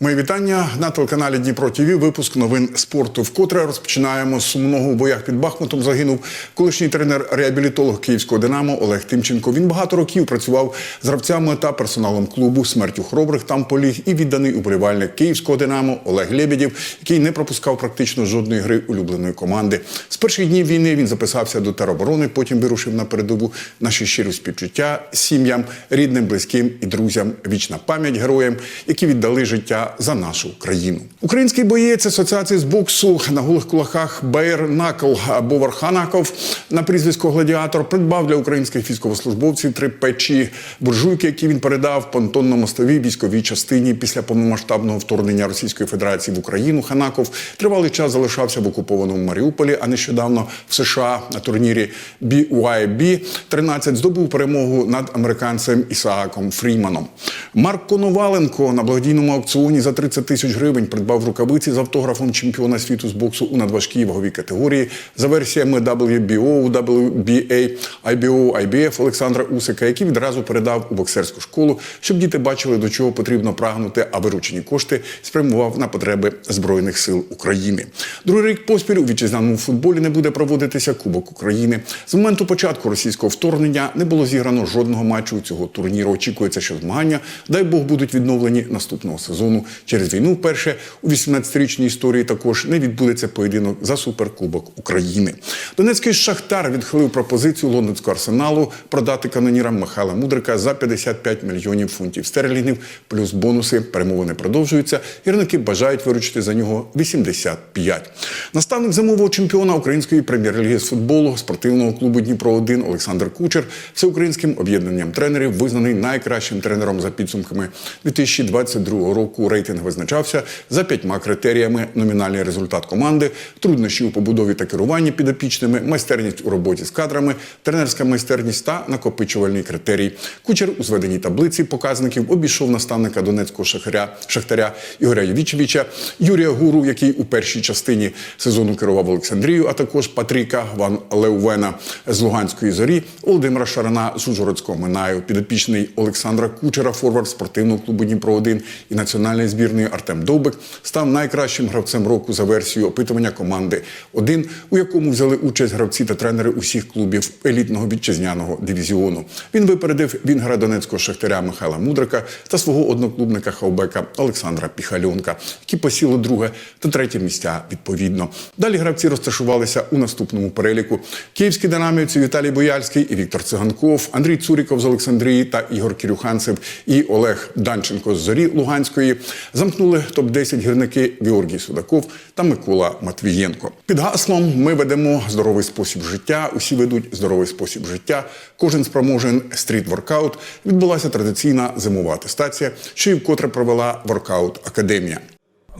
Мої вітання на телеканалі Дніпро ТІВІ. Випуск новин спорту. Вкотре розпочинаємо з сумного у боях під Бахмутом. Загинув колишній тренер-реабілітолог київського Динамо Олег Тимченко. Він багато років працював з гравцями та персоналом клубу. Смертю хоробрих там поліг і відданий уболівальник київського Динамо Олег Лебедєв, який не пропускав практично жодної гри улюбленої команди. З перших днів війни він записався до тероборони. Потім вирушив на передову. Наші щирі співчуття сім'ям, рідним, близьким і друзям. Вічна пам'ять героям, які віддали життя за нашу країну. Український боєць асоціації з боксу на голих кулаках Бейр Накл або Варханаков на прізвисько Гладіатор придбав для українських військовослужбовців три печі буржуйки, які він передав понтонно-мостовій військовій частині після повномасштабного вторгнення Російської Федерації в Україну. Ханаков тривалий час залишався в окупованому Маріуполі, а нещодавно в США на турнірі BYB 13 здобув перемогу над американцем Ісааком Фріманом. Марк Коноваленко на благодійному аукціоні за 30 тисяч гривень придбав рукавиці з автографом чемпіона світу з боксу у надважкій ваговій категорії за версіями WBO, WBA, IBO, IBF Олександра Усика, які відразу передав у боксерську школу, щоб діти бачили, до чого потрібно прагнути, а виручені кошти спрямував на потреби Збройних сил України. Другий рік поспіль у вітчизняному футболі не буде проводитися Кубок України. З моменту початку російського вторгнення не було зіграно жодного матчу цього турніру. Очікується, що змагання, дай Бог, будуть відновлені наступного сезону. Через війну вперше у 18-річній історії також не відбудеться поєдинок за суперкубок України. Донецький шахтар відхилив пропозицію лондонського арсеналу продати канонірам Михайла Мудрика за 55 мільйонів фунтів стерлінгів, плюс бонуси. Перемовини продовжуються. Гірники бажають виручити за нього 85. Наставник зимового чемпіона української прем'єр-ліги з футболу спортивного клубу Дніпро 1 Олександр Кучер всеукраїнським об'єднанням тренерів визнаний найкращим тренером за підсумками 2022 року. Рейтинг визначався за п'ятьма критеріями: номінальний результат команди, труднощі у побудові та керуванні підопічними, майстерність у роботі з кадрами, тренерська майстерність та накопичувальний критерій. Кучер у зведеній таблиці показників обійшов наставника донецького шахаря Шахтаря Ігоря Євічевича, Юрія Гуру, який у першій частині сезону керував Олександрію, а також Патріка Ван Леувена з Луганської зорі, Володимира Шарана з Ужгородського Минаю, підопічний Олександра Кучера, форвард спортивного клубу Дніпро 1 і національної збірної Артем Довбик став найкращим гравцем року за версією опитування команди 1 у якому взяли участь гравці та тренери усіх клубів елітного вітчизняного дивізіону. Він випередив вінгера донецького шахтаря Михайла Мудрика та свого одноклубника хавбека Олександра Піхальонка, які посіли друге та третє місця відповідно. Далі гравці розташувалися у наступному переліку: київські динамівці Віталій Бояльський і Віктор Циганков, Андрій Цуріков з Олександрії та Ігор Кірюханцев і Олег Данченко з Зорі Луганської замкнули топ 10 гірники Георгій Судаков та Микола Матвієнко. Під гаслом ми ведемо здоровий спосіб життя. Усі ведуть здоровий спосіб життя. Кожен спроможен стріт-воркаут. Відбулася традиційна зимова атестація, що і вкотре провела воркаут академія.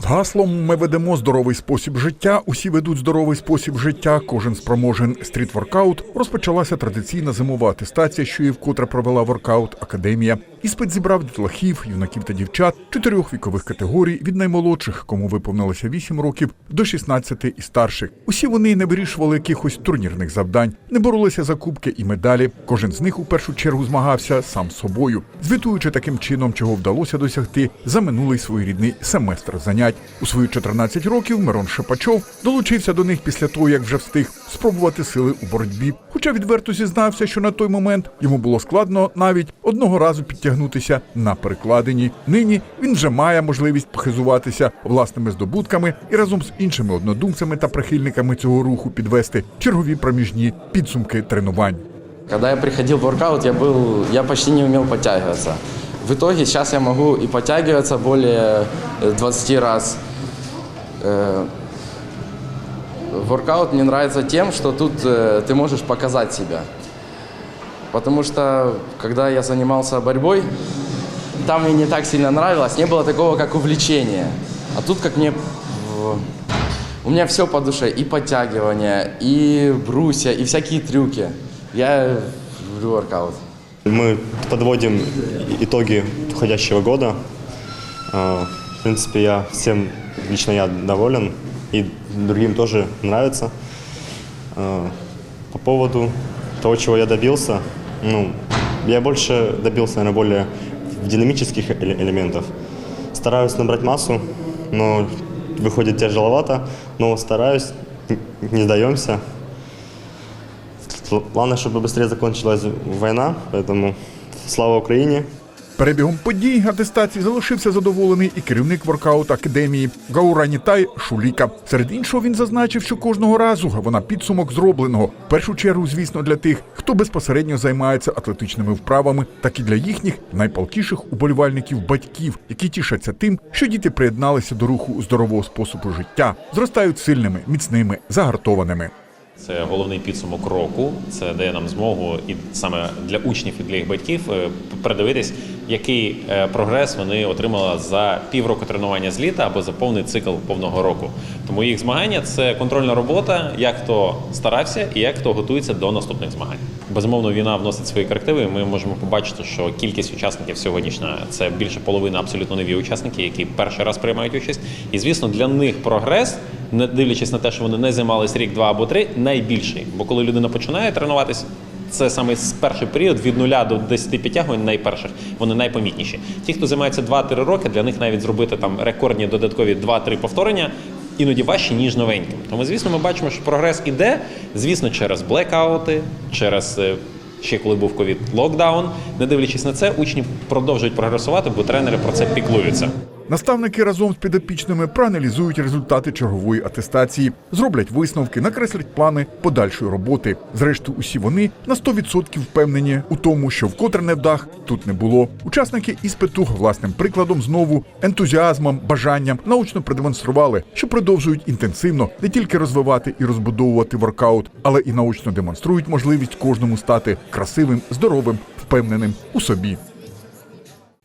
З гаслом ми ведемо здоровий спосіб життя. Усі ведуть здоровий спосіб життя. Кожен спроможен стріт-воркаут. Розпочалася традиційна зимова атестація, що і вкотре провела воркаут академія. Іспит зібрав дітлахів, юнаків та дівчат чотирьох вікових категорій від наймолодших, кому виповнилося 8 років, до 16 і старших. Усі вони не вирішували якихось турнірних завдань, не боролися за кубки і медалі. Кожен з них у першу чергу змагався сам собою, звітуючи таким чином, чого вдалося досягти за минулий своєрідний семестр занять. У свої 14 років Мирон Шепачов долучився до них після того, як вже встиг спробувати сили у боротьбі. Хоча відверто зізнався, що на той момент йому було складно навіть одного разу підтягнутися на перекладині. Нині він вже має можливість похизуватися власними здобутками і разом з іншими однодумцями та прихильниками цього руху підвести чергові проміжні підсумки тренувань. Когда я приходил в воркаут, я был, я почти не умел подтягиваться. В итоге сейчас я могу и подтягиваться более э, 20 раз. Э, Воркаут мне нравится тем, что тут э, ты можешь показать себя. Потому что, когда я занимался борьбой, там мне не так сильно нравилось, не было такого, как увлечение. А тут, как мне... У меня все по душе, и подтягивания, и брусья, и всякие трюки. Я люблю воркаут. Мы подводим итоги уходящего года. А, В принципе, я всем, лично я доволен, и другим тоже нравится. А, По поводу того, чего я добился, ну, я больше добился, наверное, более динамических эле- элементов. стараюсь набрать массу, но выходит тяжеловато, но стараюсь, не сдаемся. Главное, чтобы быстрее закончилась война, поэтому слава Украине. Перебігом подій атестації залишився задоволений і керівник воркаут академії Гаура Нітай Шуліка. Серед іншого він зазначив, що кожного разу вона підсумок зробленого. В першу чергу, звісно, для тих, хто безпосередньо займається атлетичними вправами, так і для їхніх найпалкіших уболівальників батьків, які тішаться тим, що діти приєдналися до руху здорового способу життя, зростають сильними, міцними, загартованими. Це головний підсумок року. Це дає нам змогу і саме для учнів і для їх батьків е, передивитись, який е, прогрес вони отримали за півроку тренування з літа або за повний цикл повного року. Тому їх змагання це контрольна робота, як хто старався і як хто готується до наступних змагань. Безумовно, війна вносить свої корективи. Ми можемо побачити, що кількість учасників сьогоднішня це більше половини абсолютно нові учасники, які перший раз приймають участь. І звісно, для них прогрес не дивлячись на те, що вони не займались рік, два або три, найбільший. Бо коли людина починає тренуватись, це саме з перший період від 0 до 10 підтягувань найперших, вони найпомітніші. Ті, хто займається 2-3 роки, для них навіть зробити там рекордні додаткові 2-3 повторення. Іноді важче, ніж новеньким. Тому, звісно, ми бачимо, що прогрес іде, звісно, через блекаути, через е, ще коли був ковід локдаун. Не дивлячись на це, учні продовжують прогресувати, бо тренери про це піклуються. Наставники разом з підопічними проаналізують результати чергової атестації, зроблять висновки, накреслять плани подальшої роботи. Зрештою, усі вони на 100% впевнені у тому, що вкотре невдах тут не було. Учасники іспиту власним прикладом знову ентузіазмом, бажанням научно продемонстрували, що продовжують інтенсивно не тільки розвивати і розбудовувати воркаут, але і научно демонструють можливість кожному стати красивим, здоровим, впевненим у собі.